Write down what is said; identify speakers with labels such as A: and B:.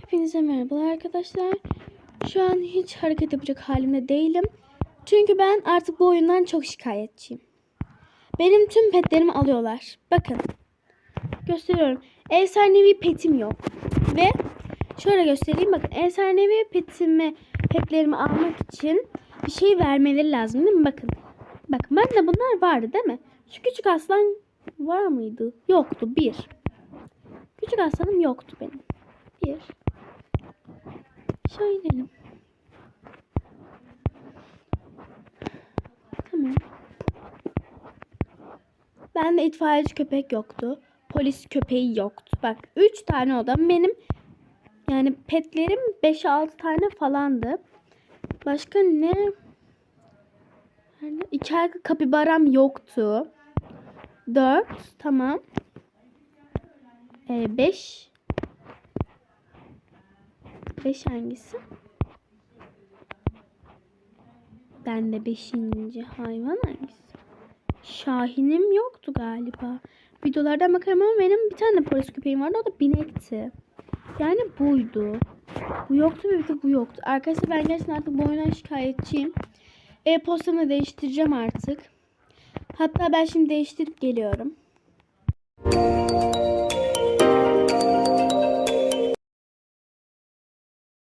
A: Hepinize merhabalar arkadaşlar. Şu an hiç hareket yapacak halimde değilim. Çünkü ben artık bu oyundan çok şikayetçiyim. Benim tüm petlerimi alıyorlar. Bakın. Gösteriyorum. Efsanevi petim yok. Ve şöyle göstereyim. Bakın efsanevi petimi, petlerimi almak için bir şey vermeleri lazım değil mi? Bakın. Bakın bende bunlar vardı değil mi? Şu küçük aslan var mıydı? Yoktu. Bir. Küçük aslanım yoktu benim. Bir. Şöyle inelim. Tamam. Bende itfaiyeci köpek yoktu. Polis köpeği yoktu. Bak 3 tane odam benim. Yani petlerim 5-6 tane falandı. Başka ne? Nerede? İki arka kapibaram yoktu. 4 tamam. 5 5 hangisi? Ben de 5. hayvan hangisi? Şahinim yoktu galiba. Videolardan bakarım ama benim bir tane polis köpeğim vardı. O da binekti. Yani buydu. Bu yoktu ve bu yoktu. Arkadaşlar ben gerçekten artık bu oyundan şikayetçiyim. E-postamı değiştireceğim artık. Hatta ben şimdi değiştirip geliyorum.